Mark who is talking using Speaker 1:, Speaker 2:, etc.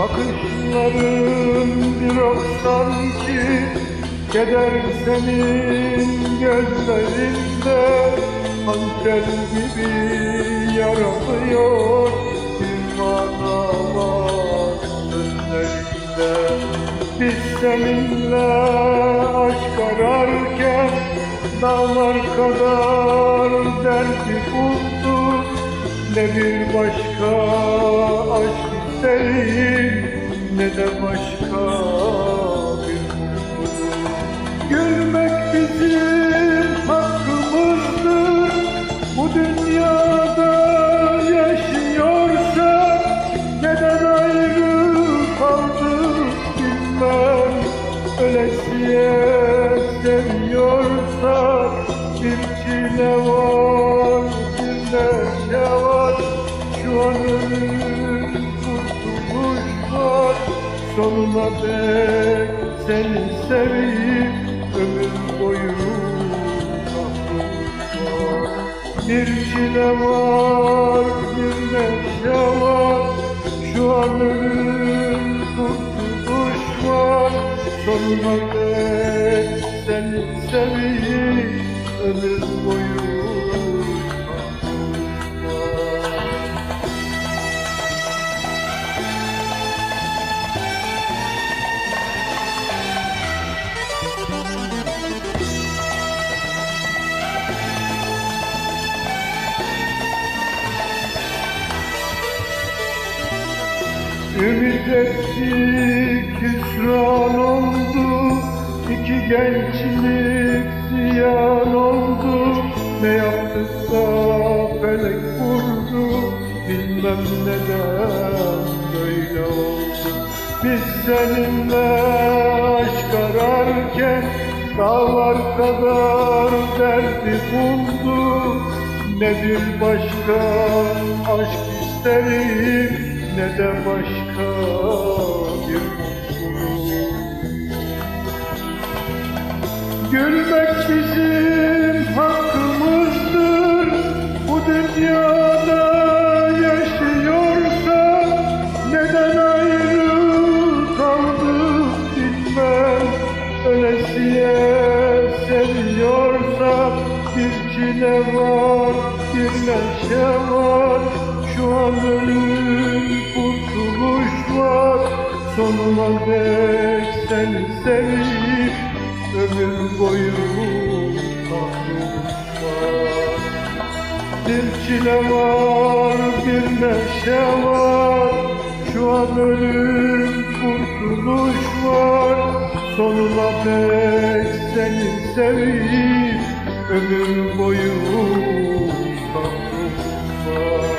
Speaker 1: Bakışların bir ok sanki Keder senin gözlerinde. Hançer gibi yaralıyor Bir var sözlerinde. Biz seninle aşk ararken Dağlar kadar derdi bulduk Ne bir başka aşk isterim Ne de başka bir mutluluk Gülmek bizim hakkımızdır. Bu dünyada yaşıyorsak Neden ayrı kaldık bilmem. Ölesiye seviyorsak Bir çile var, Sonuna dek seni seveyim. Ömür boyu Bir çile var, bir neşe var. Şu an ölüm kurtuluş var. Sonuna dek seni seveyim. Ömür Ümit ettik hüsran oldu. İki gençlik ziyan oldu. Ne yaptık da felek vurdu. Bilmem neden böyle oldu. Biz seninle aşk ararken Dağlar kadar derdi buldu. Ne bir başka aşk isterim ne de başka bir mutluluk. Gülmek bizim hakkımızdır. Bu dünyada yaşıyorsak Neden ayrı kaldık bilmem. Ölesiye seviyorsak Bir çile var, bir neşe var Sonuna dek seni seveyim Ömür boyu kahrolmuş var Bir çile var, bir neşe var Şu an ölüm kurtuluş var. Sonuna dek seni seveyim Ömür boyu kahrolmuş var